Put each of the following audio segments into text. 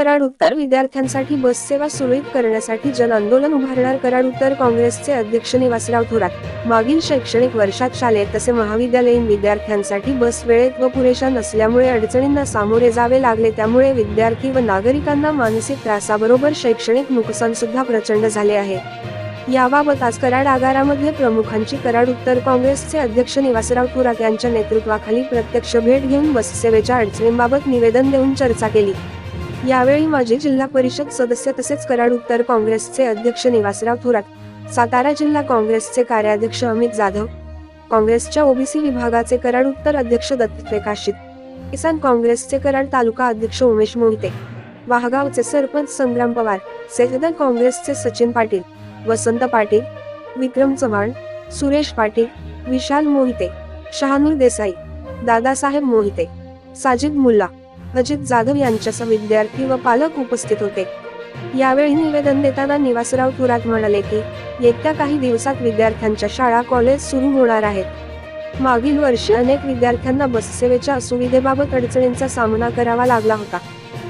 कराड उत्तर विद्यार्थ्यांसाठी बससेवा सुरळीत करण्यासाठी जन आंदोलन उभारणार कराड उत्तर काँग्रेसचे अध्यक्ष निवासराव थोरात. मागील शैक्षणिक वर्षात शालेय तसे महाविद्यालयीन विद्यार्थ्यांसाठी बस वेळेत व पुरेशा नसल्यामुळे अडचणींना सामोरे जावे लागले. त्यामुळे विद्यार्थी व नागरिकांना मानसिक त्रासाबरोबर शैक्षणिक नुकसान सुद्धा प्रचंड झाले आहे. याबाबत आज कराड आगारामध्ये प्रमुखांची कराड उत्तर काँग्रेसचे अध्यक्ष निवासराव थोरात यांच्या नेतृत्वाखाली प्रत्यक्ष भेट घेऊन बससेवेच्या अडचणींबाबत निवेदन देऊन चर्चा केली. यावेळी माजी जिल्हा परिषद सदस्य तसेच कराड उत्तर काँग्रेसचे अध्यक्ष निवासराव थोरात सातारा जिल्हा काँग्रेसचे कार्याध्यक्ष अमित जाधव काँग्रेसच्या ओबीसी विभागाचे कराड उत्तर अध्यक्ष दत्त प्रकाशित किसान काँग्रेसचे कराड तालुका अध्यक्ष उमेश मोहिते वाहगावचे सरपंच संग्राम पवार सेहदर काँग्रेसचे सचिन पाटील वसंत पाटील विक्रम चव्हाण सुरेश पाटील विशाल मोहिते शहानूर देसाई दादासाहेब मोहिते साजिद मुल्ला अजित जाधव यांच्यासह विद्यार्थी व पालक उपस्थित होते. यावेळी निवेदन देताना निवासराव थोरात म्हणाले की येत्या काही दिवसात विद्यार्थ्यांच्या शाळा कॉलेज सुरू होणार आहेत. मागील वर्षी अनेक विद्यार्थ्यांना बससेवेच्या असुविधेबाबत अडचणींचा सामना करावा लागला होता.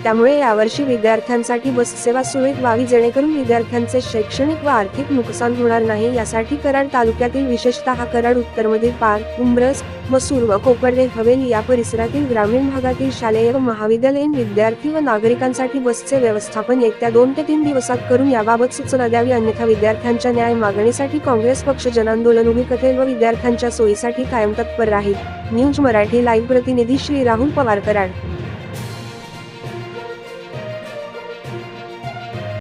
त्यामुळे यावर्षी विद्यार्थ्यांसाठी बससेवा सुरळीत व्हावी जेणेकरून विद्यार्थ्यांचे शैक्षणिक व आर्थिक नुकसान होणार नाही. यासाठी कराड तालुक्यातील विशेषतः कराड उत्तरमधील पार उंब्रस मसूर व कोपर्डे हवेली या परिसरातील ग्रामीण भागातील शालेय व महाविद्यालयीन विद्यार्थी व नागरिकांसाठी बसचे व्यवस्थापन येत्या दोन ते तीन दिवसात करून याबाबत सूचना द्यावी. अन्यथा विद्यार्थ्यांच्या न्याय मागणीसाठी काँग्रेस पक्ष जनांदोलन उभी करेल व विद्यार्थ्यांच्या सोयीसाठी कायम तत्पर राहील. न्यूज मराठी लाईव्ह प्रतिनिधी श्री राहुल पवार कराड.